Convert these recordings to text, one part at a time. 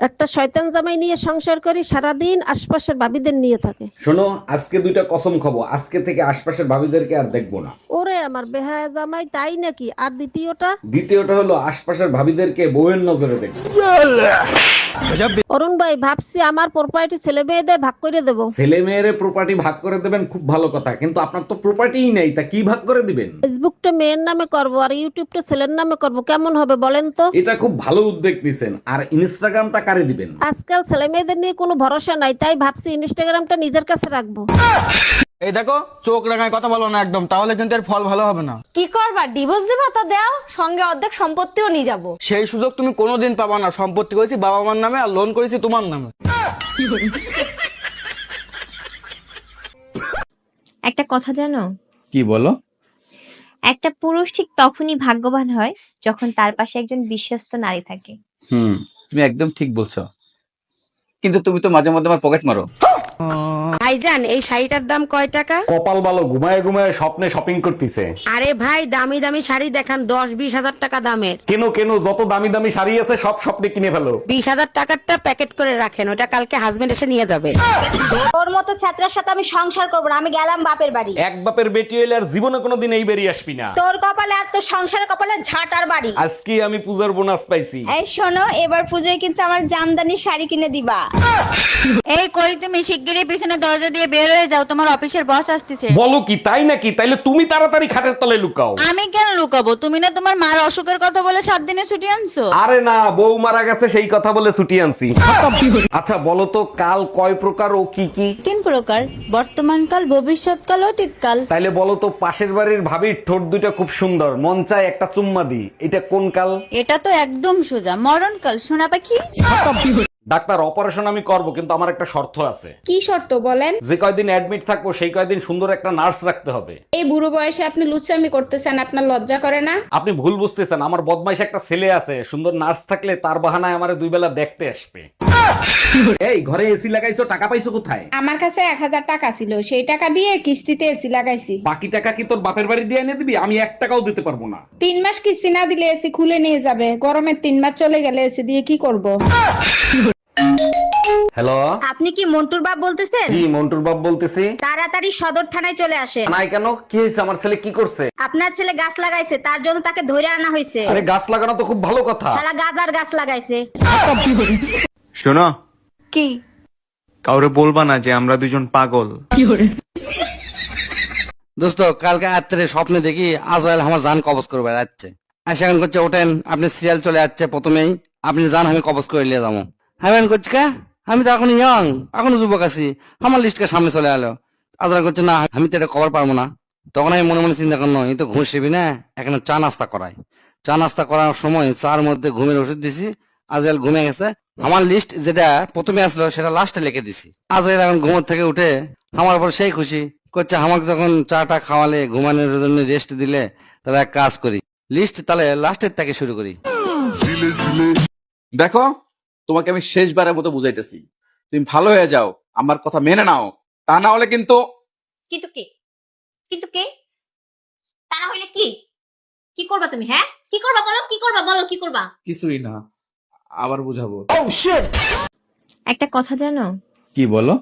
একটা শয়তান জামাই নিয়ে সংসার করি সারাদিন আশপাশের ভাবিদের নিয়ে থাকে। শোনো আজকে দুইটা কসম খাব। আজকে থেকে আশপাশের ভাবিদেরকে আর দেখব না। ওরে আমার বেহায়া জামাই তাই নাকি? আর দ্বিতীয়টা? দ্বিতীয়টা হলো আশপাশের ভাবিদেরকে বউয়ের নজরে দেখব। অরুণ ভাই ভাবছি আমার প্রপার্টি ছেলে মেয়েদের ভাগ করে দেবো। ছেলে মেয়ের প্রপার্টি ভাগ করে দেবেন খুব ভালো কথা। কিন্তু আপনার তো প্রপার্টিই নেই তা কি ভাগ করে দিবেন? ফেসবুকটা মেয়ের নামে করব আর ইউটিউবটা ছেলের নামে করব কেমন হবে বলেন তো? এটা খুব ভালো উদ্যোগ নিছেন। আর ইনস্টাগ্রামটা কারে দিবেন? আজকাল ছেলে মেয়েদের নিয়ে কোনো ভরসা নাই তাই ভাবছি ইনস্টাগ্রামটা নিজের কাছে রাখব। এই দেখো চোখ রাঙায় কথা বলো না একদম তাহলে কিন্তু এর ফল ভালো হবে না। কি করবা? ডিভোর্স দিবা তা দাও সঙ্গে অর্ধেক সম্পত্তিও নিয়ে যাব। সেই সুযোগ তুমি কোনোদিন পাবা না সম্পত্তি করেছি বাবা মার নামে আর লোন করেছি তোমার নামে। একটা কথা জানো? কি বলো? একটা পুরুষ ঠিক তখনই ভাগ্যবান হয় যখন তার পাশে একজন বিশ্বস্ত নারী থাকে। হুম। তুমি একদম ঠিক বলছো। কিন্তু তুমি তো মাঝে মধ্যে আমার পকেট মারো। ভাইজান এই শাড়িটার দাম কয় টাকা? কপাল ভালো ঘুমায় ঘুমায় স্বপ্নে শপিং করতেছে। আরে ভাই দামি দামি শাড়ি দেখান দশ বিশ হাজার টাকা দামের। কেন কেন যত দামি দামি শাড়ি আছে সব স্বপ্নে কিনে ফেলো। বিশ হাজার টাকারটা প্যাকেট করে রাখেন ওটা কালকে হাজবেন্ড এসে নিয়ে যাবে। তোর মতো ছাত্রের সাথে আমি সংসার করব না আমি গেলাম বাপের বাড়ি। এক বাপের বেটি হইলে আর জীবনে কোনোদিন এই বেরিয়ে আসবি না। তোর কপালে আর তোর কপালে ঝাঁটার বাড়ি। আজকে আমি পূজার বোনাস পাইছি। এই শোনো এবার পুজোয় কিন্তু আমার জামদানি শাড়ি কিনে দিবা। এই কই তুমি? শিগগিরই পিছনে দরজা দিয়ে বের হয়ে যাও তোমার অফিসের বস আসতেছে। বলো কি তাই নাকি? তাইলে তুমি তাড়াতাড়ি খাটের তলে লুকাও। আমি কেন লুকাবো? তুমি না তোমার মার অসুখের কথা বলে সাত দিনে ছুটি আনছো? আরে না বউ মারা গেছে সেই কথা বলে ছুটি আনছি। আচ্ছা বলো তো কাল কয় প্রকার ও কি কি? তিন প্রকার। বর্তমানকাল ভবিষ্যৎকাল অতীতকাল তাইলে বলো তো পাশের বাড়ির ভাবির ঠোঁট দুটো খুব সুন্দর। মন চায় একটা চুম্মা দি এটা কোন কাল? এটা তো একদম সোজা মরণ কাল সোনা পাখি। ডাক্তার অপারেশন আমি করব কিন্তু আমার একটা শর্ত আছে। কি শর্ত বলেন? যে কয়দিন অ্যাডমিট থাকব সেই কয়দিন সুন্দর একটা নার্স রাখতে হবে। এই বুড়ো বয়সে আপনি লুচ্চামি করতেছেন আপনার লজ্জা করে না? আপনি ভুল বুঝতেছেন আমার বদমাইশ একটা ছেলে আছে সুন্দর নার্স থাকলে তার বাহানায় আমার দুই বেলা দেখতে আসবে। এই ঘরে এসি লাগাইছো টাকা পাইছো কোথায়? আমার কাছে এক হাজার টাকা ছিল সেই টাকা দিয়ে কিস্তিতে এসি লাগাইছি। বাকি টাকা কি তোর বাপের বাড়ি দিয়ে এনে দিবি? আমি এক টাকাও দিতে পারব না। তিন মাস কিস্তি না দিলে এসি খুলে নিয়ে যাবে গরমের তিন মাস চলে গেলে এসি দিয়ে কি করব। হ্যালো আপনি কি মন্টুর বাপ বলতেছেন? জি মন্টুর বাপ বলতেছি। তাড়াতাড়ি সদর থানায় চলে আসেন। নাই কেন? কি হয়েছে? আমার ছেলে কি করছে? আপনার ছেলে গাছ লাগাইছে তার জন্য তাকে ধরে আনা হয়েছে। আরে গাছ লাগানো তো খুব ভালো কথা। সারা গাজার গাছ লাগাইছে। শোনো। কি? কাউরে বলবা না যে আমরা দুজন পাগল। দোস্ত কালকে রাত্রে স্বপ্নে দেখি আজরাইল আমার জান কবজ করে বেড়াচ্ছে আর সেখান করছে ওঠেন আপনি সিরিয়াল চলে যাচ্ছে প্রথমেই। আপনি জান আমি কবজ করে নিয়ে যাব। আমি করছি কা? আমি তো এখন ইয়ং এখনও যুবক আছি। আমার লিস্টকে সামনে চলে এলো। আজরাইল করছে, না, আমি তো এটা কভার পারব না। তখন আমি মনে মনে চিন্তা করলাম এই তো ঘুষ শিবি না, এখানে চা নাস্তা করাই। চা নাস্তা করার সময় চার মধ্যে ঘুমের ওষুধ দিছি, আজরাইল ঘুমে গেছে। আমার লিস্ট যেটা প্রথমে আসলো, সেটা লাস্টে লিখে দিছি। আজরাইল এখন ঘুমোর থেকে উঠে আমার পর সেই খুশি, করছে, আমাকে যখন চাটা খাওয়ালে, ঘুমানোর জন্য রেস্ট দিলে, তাহলে এক কাজ করি। লিস্ট তাহলে লাস্টের থেকে শুরু করি। দেখো তোমাকে আমি শেষবারের মতো বুঝাইতেছি। তুমি ভালো হয়ে যাও আমার কথা মেনে নাও। তা না হলে কিন্তু কিন্তু কে? কিন্তু কে? তা না হইলে কি? কি করবা তুমি হ্যাঁ? কি করবা বলো? কি করবা বলো? কি করবা? কিছুই না আবার বুঝাবো। একটা কথা জানো? কি বলো?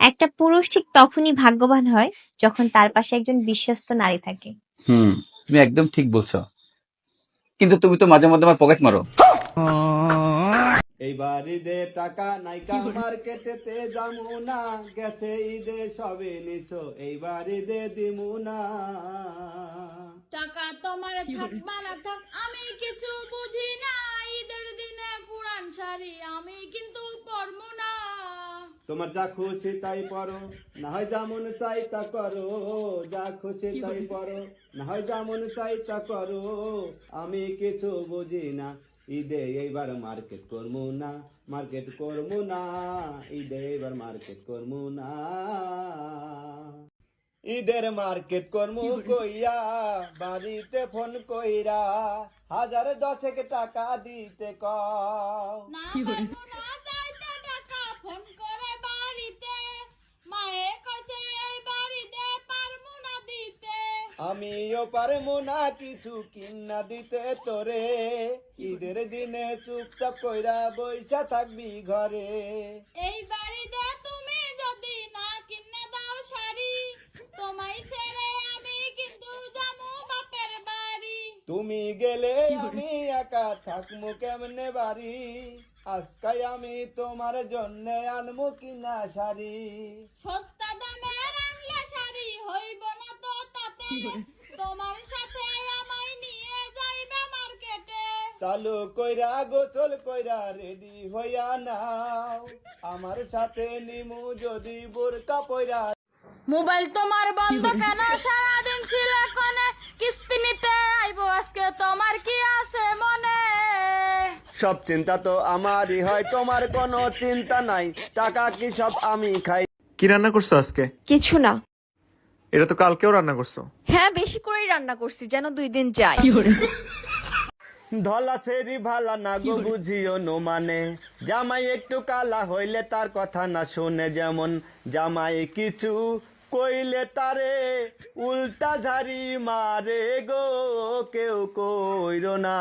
একটা পুরুষ ঠিক তখনই ভাগ্যবান হয় যখন তার পাশে একজন বিশ্বস্ত নারী থাকে। হুম তুমি একদম ঠিক বলছো। কিন্তু তুমি তো মাঝে মধ্যে আমার পকেট মারো। এইবার ঈদে টাকা নাইকা মার্কেটেতে যামু না গেছে ঈদে সবে নিছো এইবার ঈদে দিমু না টাকা তোমার থাক মারা থাক আমি কিছু বুঝি না ঈদের দিনে পুরান শাড়ি আমি কিন্তু পরবো না। তোমার যা খুশি তাই পরো না হয় যেমন চাই তা করো যা খুশি তাই পরো না হয় যেমন চাই তা করো আমি কিছু বুঝি না ঈদে এইবার মার্কেট করব না মার্কেট করব না ঈদে এবার মার্কেট করব না। ঈদের মার্কেট করমু কইয়া বাড়িতে ফোন কইরা হাজার দশেক টাকা দিতে কও। আমিও পারব না কিছু কিনা দিতে তোরে। ঈদের দিনে চুপচাপ কইরা বইসা থাকবি ঘরে। এই বাড়িতে তুমি যদি না কিনে দাও শাড়ি তোমায় ছেড়ে আমি কিন্তু বাপের বাড়ি। তুমি গেলে আমি একা থাকব কেমনে বাড়ি? আজকাই আমি তোমার জন্য আনব কিনা শাড়ি। সস্তা দামের আনলে শাড়ি হইব না তো তাতে তোমার সাথে আমায় নিয়ে যাইবে মার্কেটে। চালু কইরা গোসল কইরা রেডি হইয়া নাও। আমার সাথে নিমু যদি বোরকা পইরা মোবাইল তোমার বন্ধ কেন? সারাদিন ছিল কোনে কিস্তি নিতে আইবো আজকে তোমার কি আছে মনে? সব চিন্তা তো আমারই হয় তোমার কোনো চিন্তা নাই। টাকা কি সব আমি খাই? কি রান্না করছ আজকে? কিছু না। এটা তো কালকেও রান্না করছ। হ্যাঁ বেশি করেই রান্না করছি যেন দুই দিন যায়। ধলা ছেড়ি ভালা না গো বুঝিও নো মানে জামাই একটু কালা হইলে তার কথা না শুনে যেমন। জামাই কিছু কইলে তারে উল্টা ঝাড়ি মারে গো কেউ কইর না।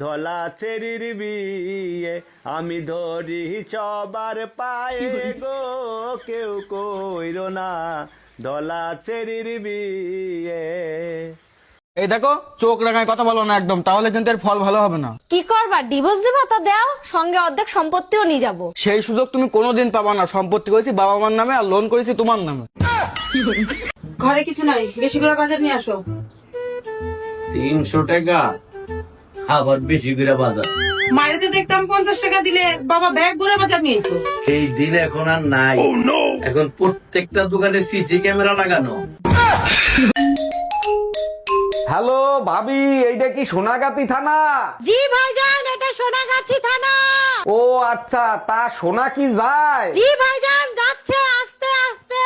ধলা ছেড়ির বিয়ে আমি ধরি সবার পায়ে গো কেউ কইর না। বিয়ে। এই দেখো চোখ রাখায় কথা বলো না একদম তাহলে কিন্তু এর ফল ভালো হবে না। কি করবা ডিভোর্স দিবা তা দাও সঙ্গে অর্ধেক সম্পত্তিও নিয়ে যাব। সেই সুযোগ তুমি কোনোদিন পাবা না সম্পত্তি করেছি বাবা মার নামে আর লোন করেছি তোমার নামে। ঘরে কিছু নাই বেশি করে বাজার নিয়ে আসো। তিনশো টাকা আবার বেশি করে বাজার। মায়েতে দেখতাম পঞ্চাশ টাকা দিলে বাবা ব্যাগ ভরে বাজার নিয়ে এই দিন এখন আর নাই। এখন প্রত্যেকটা দোকানে সিসি ক্যামেরা লাগানো। হ্যালো ভাবি এইটা কি সোনাগাতি থানা? জি ভাইজান এটা সোনাগাছি থানা। ও আচ্ছা তা সোনা কি যায়? জি ভাইজান যাচ্ছে আস্তে আস্তে।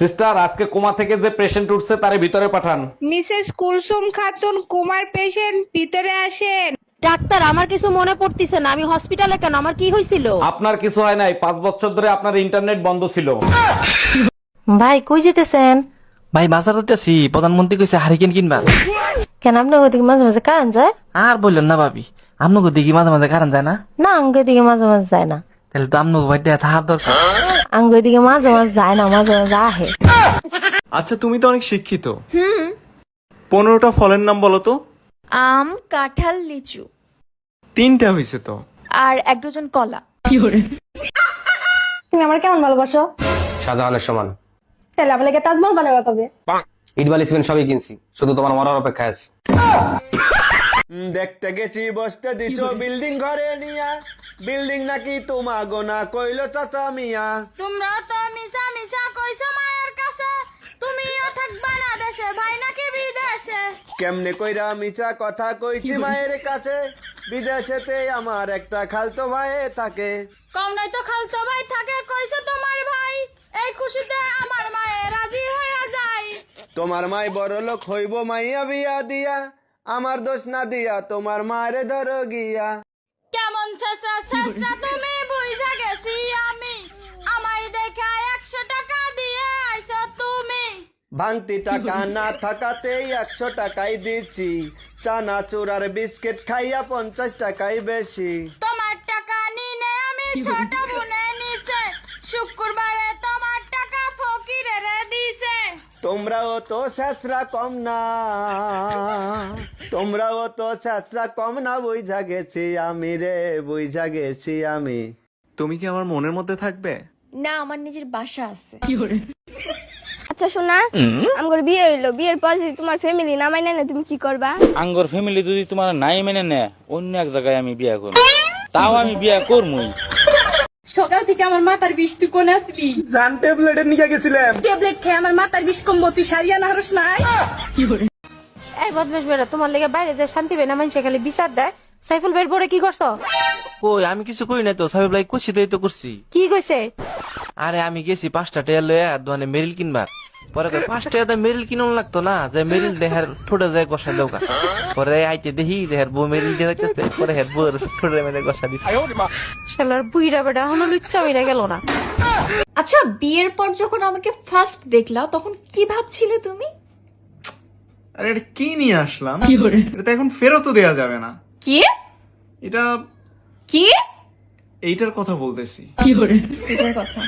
সিস্টার আজকে কোমা থেকে যে পেশেন্ট উঠছে তারে ভিতরে পাঠান। মিসেস কুলসুম খাতুন কুমার পেশেন্ট ভিতরে আসেন। ডাক্তার আমার কিছু মনে পড়তিছে না। আমি হসপিটালে কেন? আমার কি হয়েছিল আপনার কিছু হয় নাই। পাঁচ বছর ধরে আপনার ইন্টারনেট বন্ধ ছিল। ভাই কই যেতেছেন? ভাই বাজারতে আছি। প্রধানমন্ত্রী কইছে হারিকেন কিনবা। কেন আপনার ওদিকে মাঝে মাঝে কারেন্ট যায়? আর বললেন না ভাবি। আপনাকে দেখি মাঝে মাঝে কারণ যায় না? না আঙ্গ দিকে মাঝে মাঝে যায় না। তাহলে তো আপনাকে বাড়িতে থাকার দরকার। আঙ্গ দিকে মাঝে মাঝে যায় না মাঝে মাঝে আহে। আচ্ছা তুমি তো অনেক শিক্ষিত। হুম। পনেরোটা ফলের নাম বলো তো। আম কাঁঠাল লিচু। তিনটা হয়েছে তো। আর এক ডজন কলা। তুমি আমার কেমন ভালোবাসো? শাহজাহানের সমান। তাহলে আপনাকে তাজমহল বানাবে কবে? ইটবালি সিমেন্ট সবই কিনছি শুধু তোমার মরার অপেক্ষায় আছি। দেখতে গেছি বসতে দিছো বিল্ডিং ঘরে নিয়া। বিল্ডিং নাকি তোমা গোনা কইলো চাচা মিয়া। তোমরা তো মিশা মিশা কইছো মায়ের দেশে ভাই নাকি বিদেশে? কেমনে কইরা মিছা কথা কইছি মায়ের কাছে? বিদেশেতে আমার একটা খালতো ভাই থাকে। কম নাই তো খালতো ভাই থাকে কইছে তোমার ভাই এই খুশিতে আমার মায়ে রাজি হয়ে যায়। তোমার মাই বড় লোক হইব মাইয়া বিয়া দিয়া আমার দোষ না দিয়া তোমার মারে ধরো গিয়া। কেমন তুমি? ভাঙতি টাকা না থাকাতেই একশো টাকাই দিচ্ছি চানা চুরার বিস্কিট খাইয়া পঞ্চাশ টাকাই বেশি। তোমার টাকা নিনে আমি ছোট বোনে নিছে। শুক্রবারে তোমার টাকা ফকিরে রে দিছে। তোমরাও তো শেষরা কম না। তোমরাও তো শেষরা কম না বুঝা গেছি আমি রে বুঝা গেছি আমি। তুমি কি আমার মনের মধ্যে থাকবে? না আমার নিজের বাসা আছে। আচ্ছা শোনা আমার বিয়ে হইল। বিয়ের পর যদি তোমার ফ্যামিলি নামাই না তুমি কি করবা? আঙ্গর ফ্যামিলি যদি তোমার নাই মেনে নেয় অন্য এক জায়গায় আমি বিয়া করব। তাও আমি বিয়া করবই সকাল থেকে আমার মাথার বিষ তুই কোন আসলি? জান ট্যাবলেটের নিয়ে গেছিলাম। ট্যাবলেট খেয়ে আমার মাথার বিষ কমবো তুই সারিয়া না হারস নাই এই বদমাস বেড়া তোমার লেগে বাইরে যে শান্তি বেনা মানুষে খালি বিচার দেয়। সাইফুল বের পরে কি করছ? কই আমি কিছু করি না তো সাহেব লাই কুছি তো করছি। কি কইছে? আরে আমি গেছি পাঁচটা টেয়া লয়ে আর দোকানে মেরিল কিনবার। পরে পাঁচ টাকা তো মেরিল কিনুন লাগতো না যে মেরিল দেহার ঠোঁটে যায় গসা দেওকা পরে আইতে দেখি দেহার বউ মেরিল দিয়ে হইতেছে পরে হের বউর ঠোঁটে মেরে গসা দিচ্ছে শালার বুইরা বেটা এখনও লুচ্চা মিরা গেল না। আচ্ছা বিয়ের পর যখন আমাকে ফার্স্ট দেখলা তখন কি ভাবছিলে তুমি? আরে এটা কি নিয়ে আসলাম? এটা তো এখন ফেরতও দেয়া যাবে না। কি? এটা কি? এইটার কথা বলতেছি। এটার কথা।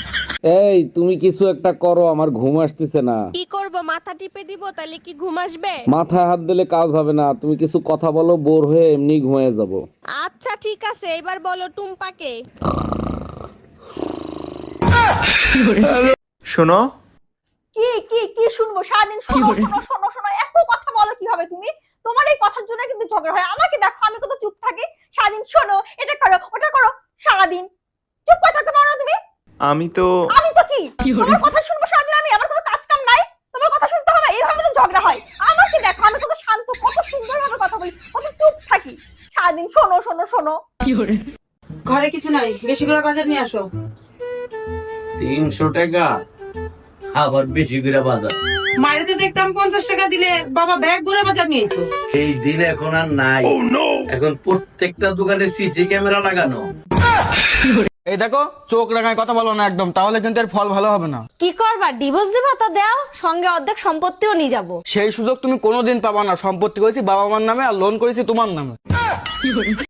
এই তুমি কিছু একটা করো আমার ঘুম আসতেছে না। কি করব? মাথা টিপে দিব তাহলে কি ঘুম আসবে? মাথায় হাত দিলে কাজ হবে না। তুমি কিছু কথা বলো বোর হয়ে এমনি ঘুমিয়ে যাব। আচ্ছা ঠিক আছে এবার বলো টুম্পাকে। শোনো। কি কি কি শুনব? সারাদিন শোনো শোনো শোনো শোনো এত কথা বলো কীভাবে তুমি? তোমার এই কথার জন্য কিন্তু ঝগড়া হয়। আমাকে দেখো আমি কত চুপ থাকি। সারাদিন শোনো এটা করো ওটা করো। সারাদিন। চুপ করে থাকতে পারো না তুমি। আমি তো আমি তো কি? তোমার কথা শুনব সারাদিন আমি আমার কোনো কাজ কাম নাই। তোমার কথা শুনতে হবে এইভাবে তো ঝগড়া হয়। আমাকে দেখো আমি কত শান্ত কত সুন্দর সুন্দরভাবে কথা বলি কত চুপ থাকি। সারাদিন শোনো শোনো শোনো। ঘরে কিছু নাই বেশি করে বাজার নিয়ে আসো। তিনশো টাকা আবার বেশি করে বাজার। মারিতে দেখতাম পঞ্চাশ টাকা দিলে বাবা ব্যাগ ভরে বাজার নিয়ে এই দিন এখন আর নাই। এখন প্রত্যেকটা দোকানে সিসি ক্যামেরা লাগানো। এই দেখো চোখ রাঙায় কথা বলো না একদম তাহলে কিন্তু এর ফল ভালো হবে না। কি করবা? ডিভোর্স দিবা তা দাও সঙ্গে অর্ধেক সম্পত্তিও নিয়ে যাব। সেই সুযোগ তুমি কোনোদিন পাবা না। সম্পত্তি করেছি বাবা মার নামে আর লোন করেছি তোমার নামে।